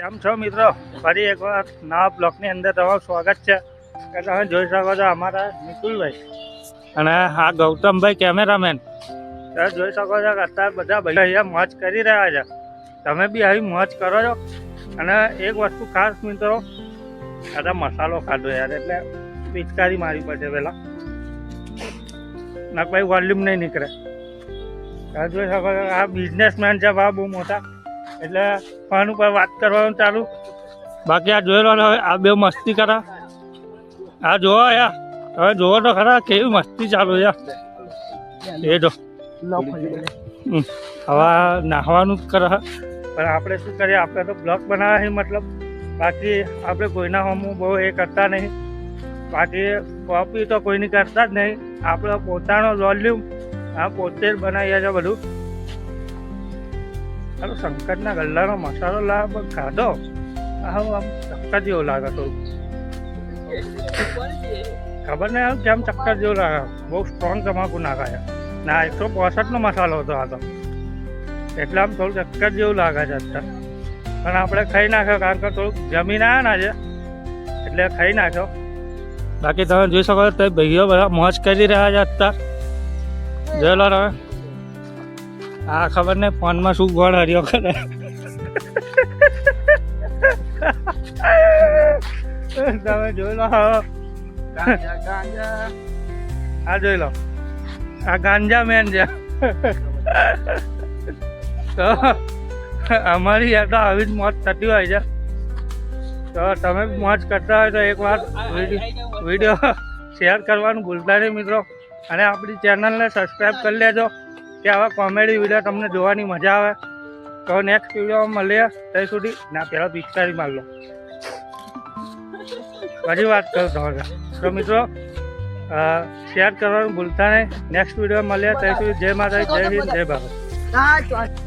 કેમ છો મિત્રો? ફરી એકવાર નવા બ્લોકની અંદર તમારું સ્વાગત છે. કે તમે જોઈ શકો છો અમારા નિકુલભાઈ અને આ ગૌતમભાઈ કેમેરામેન. તમે જોઈ શકો છો કે અત્યારે બધા ભાઈ અહીંયા મોજ કરી રહ્યા છે. તમે બી આવી મોજ કરો છો. અને એક વસ્તુ ખાસ મિત્રો આ મસાલો ખાધો યાર, એટલે પિચકારી મારી પડશે પહેલાં. ના ભાઈ વોલ્યુમ નહીં નીકળે. જોઈ શકો છો આ બિઝનેસમેન છે, બા બહુ મોટા. એટલે ફોન ઉપર વાત કરવાનું ચાલુ. બાકી આ જોઈ ને આ બે મસ્તી કરા. આ જોવો યાર હવે જોવો તો ખરા કેવી મસ્તી ચાલુ યાર એ જો. હવે નાહવાનું જ કરે. પણ આપણે શું કરીએ, આપણે તો બ્લોક બનાવ્યા છે, મતલબ બાકી આપણે કોઈના હોમું બહુ એ કરતા નહીં. બાકી કોપી તો કોઈની કરતા જ નહીં. આપણો પોતાનો વોલ્યુમ આ પોતે જ બનાવીએ છે બધું. હાલો શંકરના ગલ્લાનો મસાલો લાવ ખાધો? આ હું આમ ચક્કર જેવો લાગે તો. ખબર નહીં આવું કેમ ચક્કર જેવું લાગે? બહુ સ્ટ્રોંગ તમાકુ નાખાય ના, એકસો પોસઠનો મસાલો હતો આ તો. એટલે આમ થોડું ચક્કર જેવું લાગે છે અત્યારે. પણ આપણે ખાઈ નાખ્યો કારણ કે થોડુંક જમીન આવ્યા ના છે એટલે ખાઈ નાખ્યો. બાકી તમે જોઈ શકો તે ભાઈઓ બધા મોજ કરી રહ્યા છે અત્યારે. જોયેલો તમે. આ ખબર ને ફોનમાં શું ગોળ હર્યો કરે. તમે જોઈ લો આ જોઈ લો. આ ગાંજા મેન છે. તો અમારી યાર તો આવી જ મોજ થતી હોય છે. તો તમે મોજ કરતા હોય તો એક વાર વીડિયો શેર કરવાનું ભૂલતા નહીં મિત્રો. અને આપણી ચેનલને સબસ્ક્રાઈબ કરી લેજો. કે આવા કોમેડી વીડિયો તમને જોવાની મજા આવે. તો નેક્સ્ટ વિડીયોમાં મળીએ. ત્યાં સુધી ના પહેલાં પિચકારી માર લો. પછી વાત કરું તમારે. તો મિત્રો શેર કરવાનું ભૂલતા નહીં. નેક્સ્ટ વીડિયો મળીએ. ત્યાં સુધી જય માતા જય હિન્દ, જય ભારત.